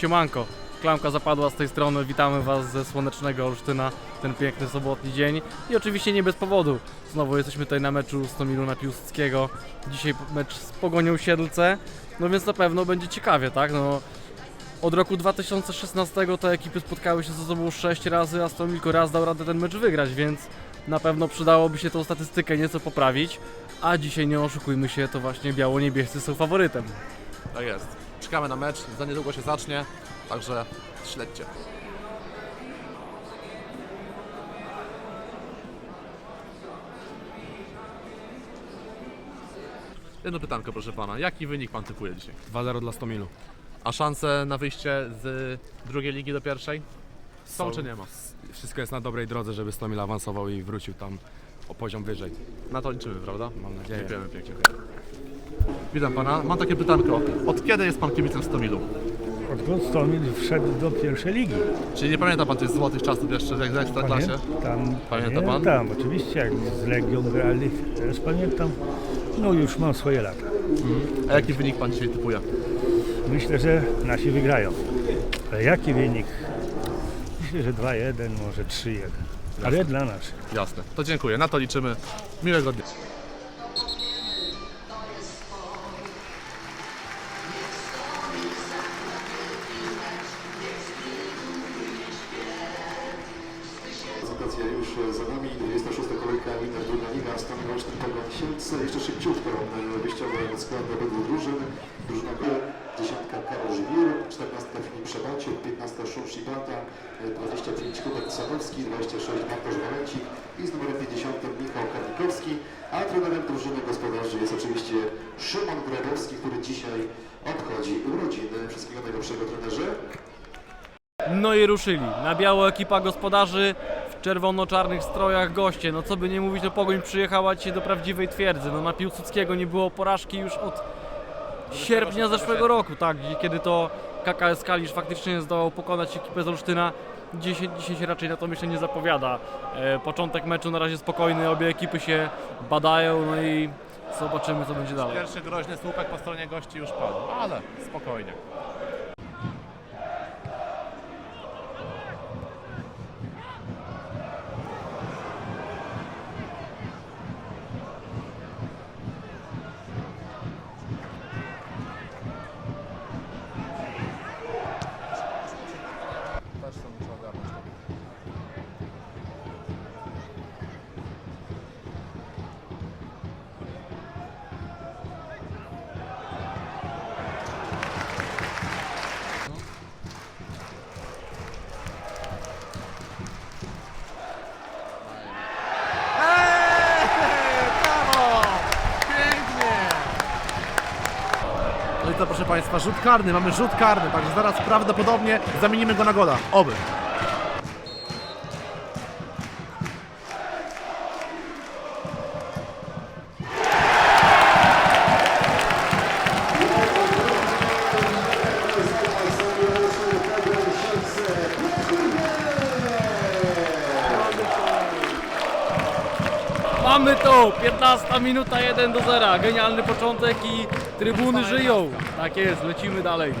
Siemanko, klamka zapadła z tej strony, witamy Was ze słonecznego Olsztyna ten piękny sobotni dzień i oczywiście nie bez powodu. Znowu jesteśmy tutaj na meczu Stomilu na Piłsudskiego, dzisiaj mecz z Pogonią Siedlce, no więc na pewno będzie ciekawie, tak? No, od roku 2016 te ekipy spotkały się ze sobą 6 razy, a Stomil tylko raz dał radę ten mecz wygrać, więc na pewno przydałoby się tą statystykę nieco poprawić, a dzisiaj nie oszukujmy się, to właśnie biało-niebiescy są faworytem. Tak jest. Czekamy na mecz, za niedługo się zacznie, także śledźcie. Jedno pytanko, proszę pana. Jaki wynik pan typuje dzisiaj? 2-0 dla Stomilu. A szanse na wyjście z drugiej ligi do pierwszej? Są, Są. czy nie ma? Wszystko jest na dobrej drodze, żeby Stomil awansował i wrócił tam o poziom wyżej. Na to liczymy, prawda? Mam nadzieję. Dziękujemy pięknie. Witam pana. Mam takie pytanko. Od kiedy jest pan kibicem Stomilu? Odkąd Stomil wszedł do pierwszej ligi. Czyli nie pamięta pan tych złotych czasów jeszcze jak w Ekstraklasie? Pamiętam, Pamięta pan? Pamiętam, oczywiście, jak z Legią grali, teraz pamiętam. No już mam swoje lata. A jaki wynik pan dzisiaj typuje? Myślę, że nasi wygrają. Ale jaki wynik? Myślę, że 2-1, może 3-1. Ale dla naszych. Jasne. To dziękuję. Na to liczymy. Miłego dnia. 15 Szum Szibata, e, 25 Hubert Sadowski, 26 Bartosz Walencik i z numerem 50 Michał Karnikowski. A trenerem drużyny gospodarzy jest oczywiście Szymon Grabowski, który dzisiaj obchodzi urodziny. Wszystkiego najlepszego trenerze. No i ruszyli. Na biało ekipa gospodarzy, w czerwono-czarnych strojach goście. No co by nie mówić, to Pogoń przyjechała dzisiaj do prawdziwej twierdzy. No na Piłsudskiego nie było porażki już od sierpnia zeszłego roku, tak, kiedy to KKS Kalisz faktycznie zdołał pokonać ekipę z Olsztyna. Dzisiaj, dzisiaj się raczej na to myślę nie zapowiada. E, początek meczu na razie spokojny, obie ekipy się badają, no i zobaczymy co będzie dalej. Pierwszy groźny słupek po stronie gości już padł, ale spokojnie. Też są muszę ogarnąć to. Brawo! Pięknie! To proszę Państwa, rzut karny, mamy rzut karny, także zaraz prawdopodobnie zamienimy go na gola. Oby. Mamy to! 15 minuta 1 do 0. Genialny początek i trybuny żyją. Tak jest, lecimy dalej.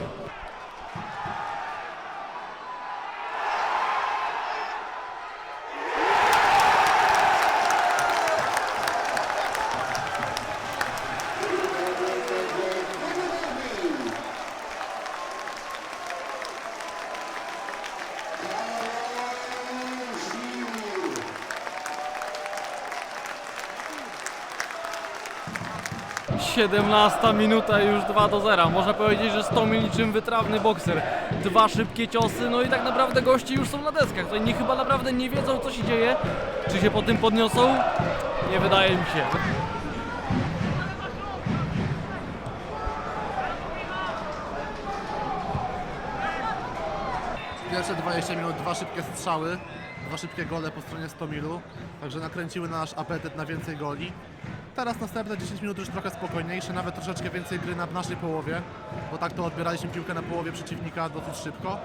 Siedemnasta minuta już 2 do 0. Można powiedzieć, że 100 niczym wytrawny bokser. Dwa szybkie ciosy, no i tak naprawdę goście już są na deskach. Tutaj nie, chyba naprawdę nie wiedzą co się dzieje. Czy się po tym podniosą? Nie wydaje mi się. Pierwsze 20 minut, dwa szybkie strzały, dwa szybkie gole po stronie Stomilu, także nakręciły nasz apetyt na więcej goli. Teraz następne 10 minut już trochę spokojniejsze, nawet troszeczkę więcej gry na naszej połowie, bo tak to odbieraliśmy piłkę na połowie przeciwnika dosyć szybko.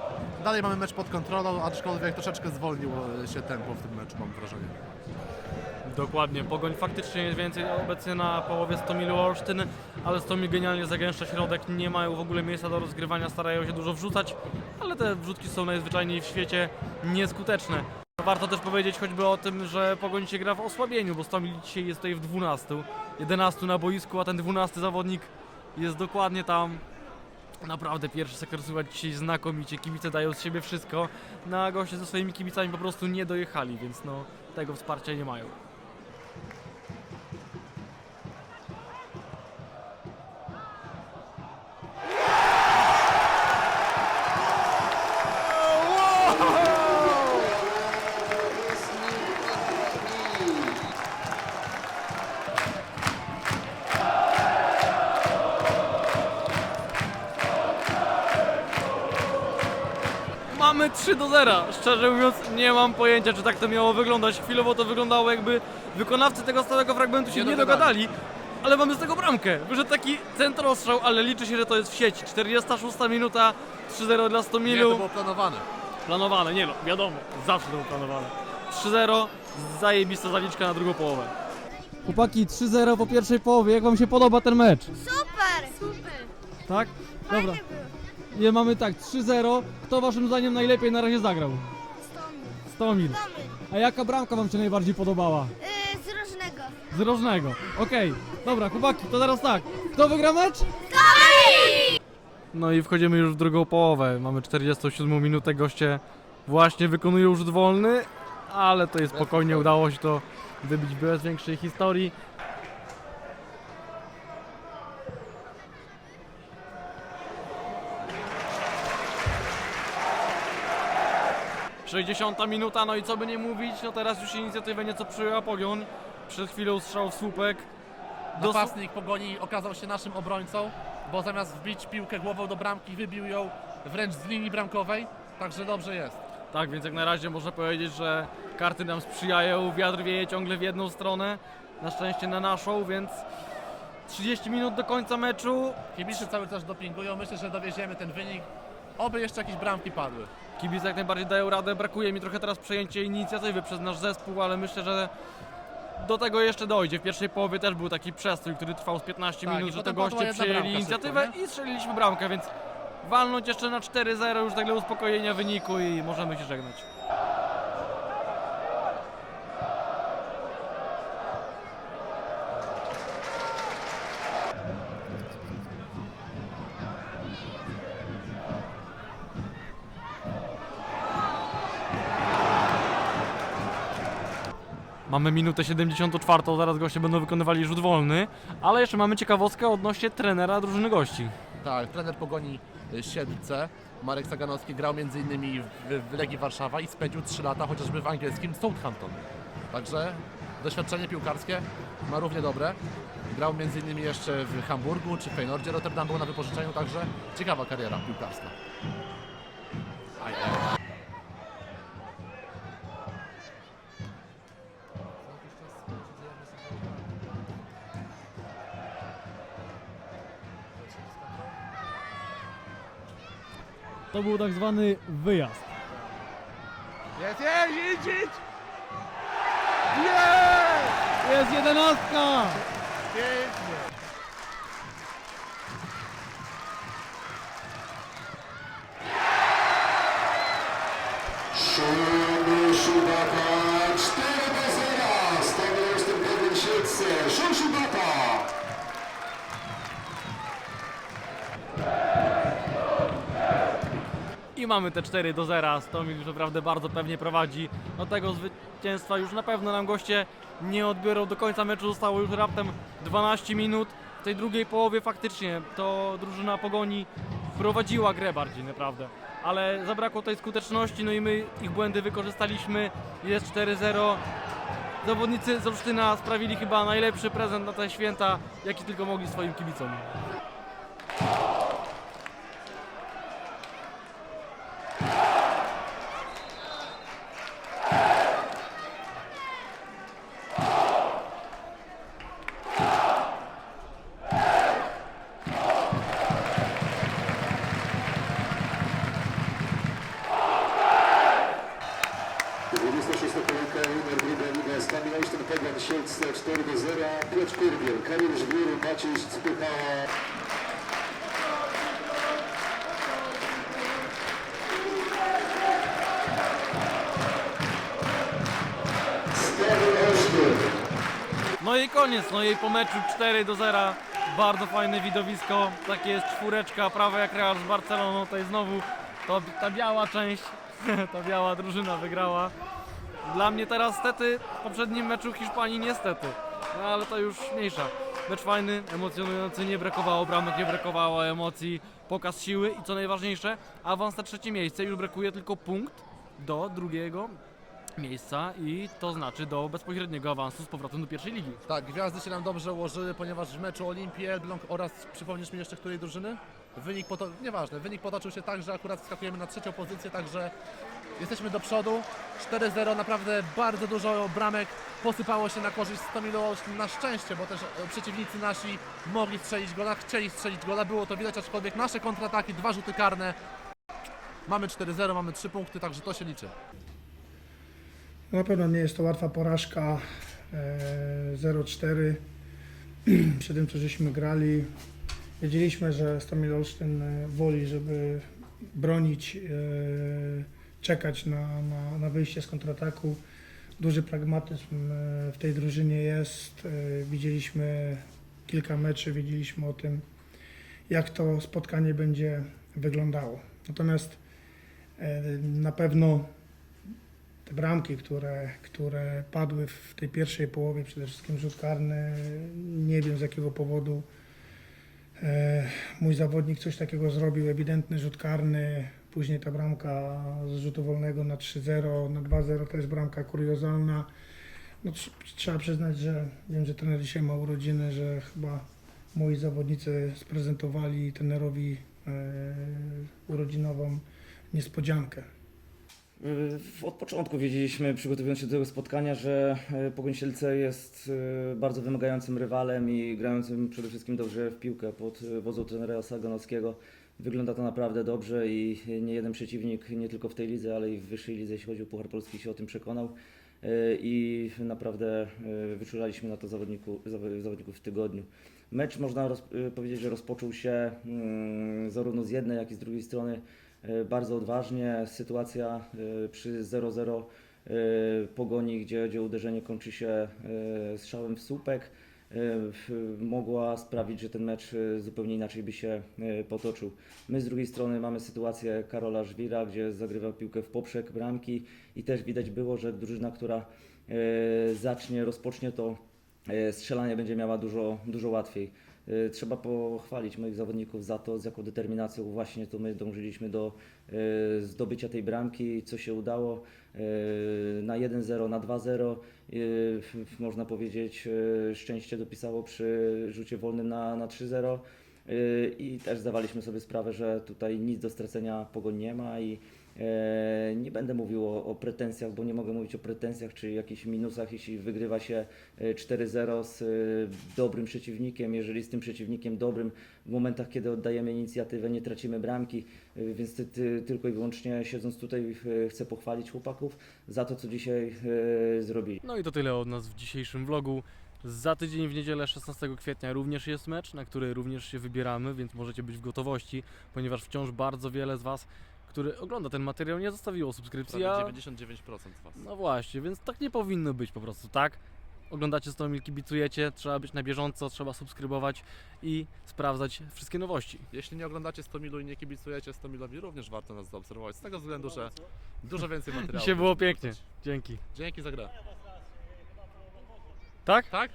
Dalej mamy mecz pod kontrolą, aczkolwiek troszeczkę zwolniło się tempo w tym meczu, mam wrażenie. Dokładnie, Pogoń faktycznie jest więcej obecnie na połowie Stomilu Olsztyn, ale Stomil genialnie zagęszcza środek, nie mają w ogóle miejsca do rozgrywania, starają się dużo wrzucać, ale te wrzutki są najzwyczajniej w świecie nieskuteczne. Warto też powiedzieć choćby o tym, że Pogoń się gra w osłabieniu, bo Stomil dzisiaj jest tutaj w 12, 11 na boisku, a ten 12 zawodnik jest dokładnie tam. Naprawdę pierwszy sektor słychać dzisiaj znakomicie, kibice dają z siebie wszystko, no a goście ze swoimi kibicami po prostu nie dojechali, więc no tego wsparcia nie mają. 3 do 0. Szczerze mówiąc, nie mam pojęcia, czy tak to miało wyglądać. Chwilowo to wyglądało, jakby wykonawcy tego stałego fragmentu się Nie nie, dogadali. dogadali. Ale mamy z tego bramkę. Wyszedł taki centrostrzał, ale liczy się, że to jest w sieci. 46 minuta, 3-0 dla Nie, to było planowane. Planowane, nie no, wiadomo, zawsze to było planowane. 3-0, zajebista zaliczka na drugą połowę. Chłopaki, 3-0 po pierwszej połowie. Jak wam się podoba ten mecz? Super! Super! Tak? Dobra. Nie, mamy tak, 3-0. Kto waszym zdaniem najlepiej na razie zagrał? Stomy. Stomil. Stomy. A jaka bramka wam się najbardziej podobała? Yy, z różnego. Z rożnego. Okej, dobra, chłopaki, to teraz tak. Kto wygra mecz? No i wchodzimy już w drugą połowę. Mamy 47 minutę, goście właśnie wykonują rzut wolny, ale to jest spokojnie, udało się to wybić bez większej historii. Sześćdziesiąta minuta, no i co by nie mówić, no teraz już inicjatywę nieco przyjęła Pogoń. Przed chwilą strzał w słupek. Napastnik Pogoni okazał się naszym obrońcą, bo zamiast wbić piłkę głową do bramki, wybił ją wręcz z linii bramkowej, także dobrze jest. Tak, więc jak na razie można powiedzieć, że karty nam sprzyjają, wiatr wieje ciągle w jedną stronę, na szczęście na naszą, więc 30 minut do końca meczu. Kibice cały czas dopingują, myślę, że dowieziemy ten wynik. Oby jeszcze jakieś bramki padły. Kibice jak najbardziej dają radę, brakuje mi trochę teraz przejęcie inicjatywy przez nasz zespół, ale myślę, że do tego jeszcze dojdzie. W pierwszej połowie też był taki przestój, który trwał z 15 Tak, minut, i że to potem padła goście jedna przejęli bramka inicjatywę szybko, i strzeliliśmy bramkę, więc walnąć jeszcze na 4-0 już tak dla uspokojenia wyniku i możemy się żegnać. Mamy minutę 74, zaraz goście będą wykonywali rzut wolny, ale jeszcze mamy ciekawostkę odnośnie trenera drużyny gości. Tak, trener Pogoni y, Siedlce, Marek Saganowski grał m.in. w, w Legii Warszawa i spędził 3 lata chociażby w angielskim Southampton. Także doświadczenie piłkarskie ma równie dobre. Grał m.in. jeszcze w Hamburgu czy w Feynordzie Rotterdam był na wypożyczeniu, także ciekawa kariera piłkarska. To był tak zwany wyjazd. Jest, jest, idź, idź! Jest jedenastka! Pięknie! I mamy te 4 do 0. Stomil już naprawdę bardzo pewnie prowadzi. Do tego zwycięstwa już na pewno nam goście nie odbiorą do końca meczu. Zostało już raptem 12 minut. W tej drugiej połowie faktycznie to drużyna Pogoni prowadziła grę bardziej naprawdę. Ale zabrakło tej skuteczności, no i my ich błędy wykorzystaliśmy. Jest 4-0. Zawodnicy z Olsztyna sprawili chyba najlepszy prezent na te święta, jaki tylko mogli swoim kibicom. Maciej Spychała. No i koniec, no i po meczu 4 do 0. Bardzo fajne widowisko. Takie jest czwóreczka, prawo jak Real z Barceloną. Tutaj znowu to, ta biała część, ta biała drużyna wygrała. Dla mnie teraz stety, w poprzednim meczu Hiszpanii niestety. No ale to już mniejsza. Mecz fajny, emocjonujący, nie brakowało bramek, nie brakowało emocji, pokaz siły i co najważniejsze, awans na trzecie miejsce. Już brakuje tylko punkt do drugiego miejsca i to znaczy do bezpośredniego awansu z powrotem do pierwszej ligi. Tak, gwiazdy się nam dobrze ułożyły, ponieważ w meczu Olimpii Elbląg oraz przypomnisz mi jeszcze której drużyny? Wynik poto- nieważne, wynik potoczył się tak, że akurat wskakujemy na trzecią pozycję, także jesteśmy do przodu. 4-0, naprawdę bardzo dużo bramek posypało się na korzyść Stomilu Olsztyn na szczęście, bo też e, przeciwnicy nasi mogli strzelić gola, chcieli strzelić gola, było to widać, aczkolwiek nasze kontrataki, dwa rzuty karne. Mamy 4-0, mamy 3 punkty, także to się liczy. Na pewno nie jest to łatwa porażka. e, 0-4 przy tym, co żeśmy grali. Wiedzieliśmy, że Stomil Olsztyn e, woli, żeby bronić, e, czekać na, na, na wyjście z kontrataku. Duży pragmatyzm e, w tej drużynie jest. Widzieliśmy kilka meczy, wiedzieliśmy o tym, jak to spotkanie będzie wyglądało. Natomiast na pewno te bramki, które, które padły w tej pierwszej połowie, przede wszystkim rzut karny, nie wiem z jakiego powodu mój zawodnik coś takiego zrobił, ewidentny rzut karny, później ta bramka z rzutu wolnego na 3-0, na 2-0 to jest bramka kuriozalna. No, tr- trzeba przyznać, że wiem, że trener dzisiaj ma urodziny, że chyba moi zawodnicy sprezentowali trenerowi e, urodzinową niespodziankę. Od początku wiedzieliśmy, przygotowując się do tego spotkania, że e, Pogoń Sielce jest e, bardzo wymagającym rywalem i grającym przede wszystkim dobrze w piłkę pod e, wodzą trenera Saganowskiego. Wygląda to naprawdę dobrze i nie jeden przeciwnik, nie tylko w tej lidze, ale i w wyższej lidze, jeśli chodzi o Puchar Polski, się o tym przekonał. I naprawdę wyczulaliśmy na to zawodników w tygodniu. Mecz można powiedzieć, że rozpoczął się mm, zarówno z jednej, jak i z drugiej strony bardzo odważnie. Sytuacja e, przy 0-0 e, pogoni, gdzie, gdzie uderzenie kończy się e, strzałem w słupek, e, mogła sprawić, że ten mecz e, zupełnie inaczej by się e, potoczył. My z drugiej strony mamy sytuację Karola Żwira, gdzie zagrywa piłkę w poprzek bramki i też widać było, że drużyna, która e, zacznie, rozpocznie to e, strzelanie będzie miała dużo, dużo łatwiej. E, Trzeba pochwalić moich zawodników za to, z jaką determinacją właśnie to my dążyliśmy do e, zdobycia tej bramki, co się udało e, na 1-0, na 2-0. e, f- f- Można powiedzieć, szczęście dopisało przy rzucie wolnym na, na 3-0. e, I też zdawaliśmy sobie sprawę, że tutaj nic do stracenia pogoń nie ma i nie będę mówił o, o pretensjach, bo nie mogę mówić o pretensjach czy jakichś minusach, jeśli wygrywa się e, 4-0 z e, dobrym przeciwnikiem, jeżeli z tym przeciwnikiem dobrym w momentach, kiedy oddajemy inicjatywę, nie tracimy bramki, e, więc ty, ty, tylko i wyłącznie siedząc tutaj e, chcę pochwalić chłopaków za to, co dzisiaj e, zrobili. No i to tyle od nas w dzisiejszym vlogu. Za tydzień w niedzielę 16 kwietnia również jest mecz, na który również się wybieramy, więc możecie być w gotowości, ponieważ wciąż bardzo wiele z Was, który ogląda ten materiał, nie zostawiło subskrypcji. A... 99% z Was. No właśnie, więc tak nie powinno być po prostu, tak? Oglądacie Stomil, kibicujecie, trzeba być na bieżąco, trzeba subskrybować i sprawdzać wszystkie nowości. Jeśli nie oglądacie Stomilu i nie kibicujecie Stomilowi, również warto nas zaobserwować, z tego względu, że dużo więcej materiałów. Dzisiaj było pięknie. Dzięki. Dzięki za grę. Tak? Tak?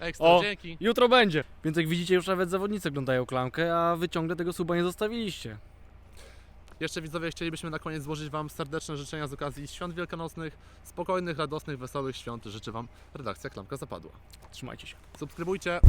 Ekstra, O, dzięki. jutro będzie. Więc jak widzicie, już nawet zawodnicy oglądają klamkę, a wy ciągle tego suba nie zostawiliście. Jeszcze widzowie, chcielibyśmy na koniec złożyć Wam serdeczne życzenia z okazji świąt wielkanocnych, spokojnych, radosnych, wesołych świąt. Życzę Wam redakcja Klamka Zapadła. Trzymajcie się. Subskrybujcie,